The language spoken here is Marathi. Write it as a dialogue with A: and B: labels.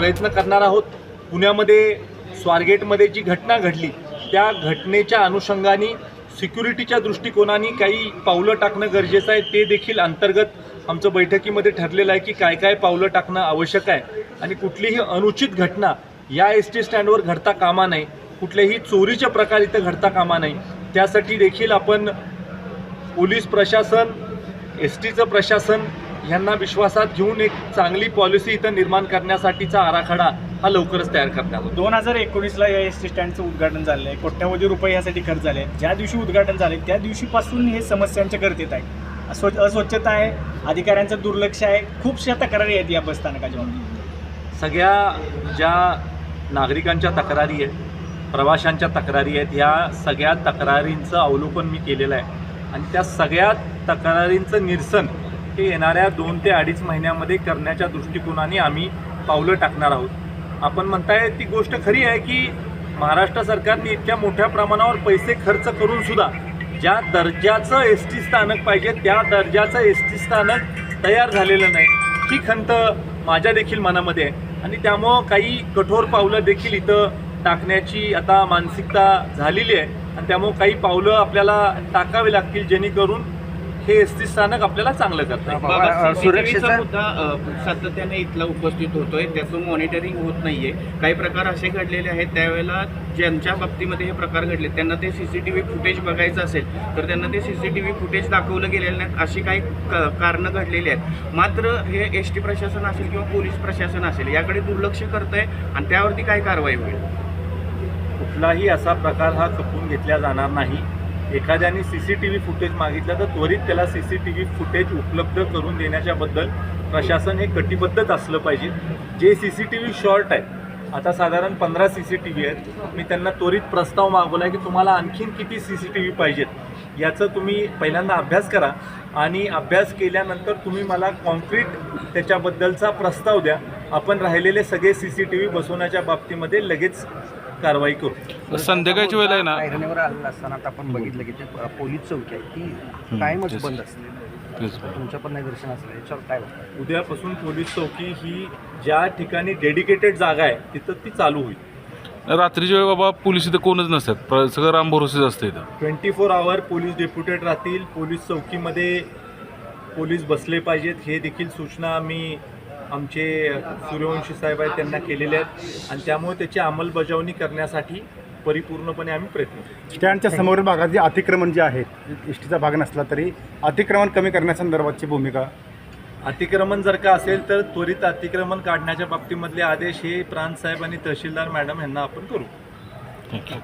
A: प्रयत्न करणार आहोत. पुण्यामध्ये स्वारगेटमध्ये जी घटना घडली त्या घटनेच्या अनुषंगाने सिक्युरिटीच्या दृष्टिकोनाने काही पावलं टाकणं गरजेचं आहे. ते देखील अंतर्गत आमचं बैठकीमध्ये ठरलेलं आहे की काय काय पावलं टाकणं आवश्यक आहे. आणि कुठलीही अनुचित घटना या एस टी स्टँडवर घडता कामा नाही कुठल्याही चोरीचे प्रकार इथं घडता कामा नाही त्यासाठी देखील आपण पोलीस प्रशासन एस टीचं प्रशासन यांना विश्वासात घेऊन एक चांगली पॉलिसी इथं निर्माण करण्यासाठीचा आराखडा हा लवकरच तयार करण्यात येतो
B: दोन हजार एकोणीसला या एस टी स्टँडचं उद्घाटन झालं आहे. कोट्यावधी रुपये यासाठी खर्च झाले ज्या दिवशी उद्घाटन झाले त्या दिवशीपासून हे समस्यांच्या गर्दीत आहे. अस्व अस्वच्छता आहे अधिकाऱ्यांचं दुर्लक्ष आहे खूपशा तक्रारी आहेत या बसस्थानकाच्या
A: सगळ्या ज्या नागरिकांच्या तक्रारी आहेत प्रवाशांच्या तक्रारी आहेत ह्या सगळ्या तक्रारींचं अवलोकन मी केलेलं आहे. आणि त्या सगळ्या तक्रारींचं निरसन हे येणाऱ्या दोन ते अडीच महिन्यामध्ये करण्याच्या दृष्टिकोनाने आम्ही पावलं टाकणार आहोत. आपण म्हणताय ती गोष्ट खरी आहे की महाराष्ट्र सरकारने इतक्या मोठ्या प्रमाणावर पैसे खर्च करूनसुद्धा ज्या दर्जाचं एस टी स्थानक पाहिजे त्या दर्जाचं एस टी स्थानक तयार झालेलं नाही. ही खंत माझ्या देखील मनामध्ये आहे. आणि त्यामुळं काही कठोर पावलं देखील इथं टाकण्याची आता मानसिकता झालेली आहे. आणि त्यामुळं काही पावलं आपल्याला टाकावी लागतील जेणेकरून हे एस टी स्थानक आपल्याला चांगलं करता.
C: सुरक्षेचा
D: मुद्दा सातत्याने इथला उपस्थित होतोय. त्याचं मॉनिटरिंग होत नाहीये. काही प्रकार असे घडलेले आहेत त्यावेळेला ज्यांच्या बाबतीमध्ये हे प्रकार घडले त्यांना ते सीसीटीव्ही फुटेज बघायचं असेल तर त्यांना ते सीसीटीव्ही फुटेज दाखवलं गेलेलं नाहीत अशी काही क- कारणं घडलेली आहेत. मात्र हे एस टी प्रशासन असेल किंवा पोलीस प्रशासन असेल याकडे दुर्लक्ष करतंय आणि त्यावरती काय कारवाई होईल?
A: कुठलाही असा प्रकार हा खपून घेतला जाणार नाही. एखाद्याने C C T V footage मागितलं तर त्वरित त्याला C C T V footage उपलब्ध करून देण्याच्याबद्दल प्रशासन हे कटिबद्धच असलं पाहिजे. जे C C T V short आहे आता साधारण पंधरा सी सी टी व्ही आहेत मी त्यांना त्वरित प्रस्ताव मागवला आहे की तुम्हाला आणखीन किती सी सी टी व्ही पाहिजेत याचं तुम्ही पहिल्यांदा अभ्यास करा आणि अभ्यास केल्यानंतर तुम्ही मला कॉन्क्रीट त्याच्याबद्दलचा प्रस्ताव द्या. आपण राहिलेले सगळे सी सी टी व्ही बसवण्याच्या बाबतीमध्ये लगेच कारवाई करू.
E: संध्याकाळच्या वेळेला आहे ना?
C: पायऱ्यांवर आलेलं असताना आता आपण बघितलं की ते पोलीस चौकी आहे. ती कायमच. बंद असते. तुमच्या पण निदर्शन असलं याच्यावर काय
A: उद्यापासून पोलीस चौकी ही ज्या ठिकाणी डेडिकेटेड जागा आहे तिथं ती चालू होईल.
E: रात्रीच्या वेळी बाबा पोलीस इथं कोणच नसतात. सगळं राम भरोसेच असतं इथं.
A: Twenty four hour police deputed राहतील. पोलीस चौकीमध्ये पोलीस बसले पाहिजेत. हे देखील सूचना आम्ही आमचे सूर्यवंशी साहेब आहेत त्यांना केलेल्या आहेत. आणि त्यामुळे त्याची अंमलबजावणी करण्यासाठी परिपूर्णपणे आम्ही प्रयत्न करू.
B: स्टँडच्या समोरील भागात जे अतिक्रमण जे आहे एस टीचा भाग नसला तरी अतिक्रमण कमी करण्यासंदर्भातची भूमिका.
A: अतिक्रमण जर का असेल तर त्वरित अतिक्रमण काढण्याच्या बाबतीमधले आदेश हे प्रांत साहेब आणि तहसीलदार मॅडम यांना आपण करू.
E: थँक्यू.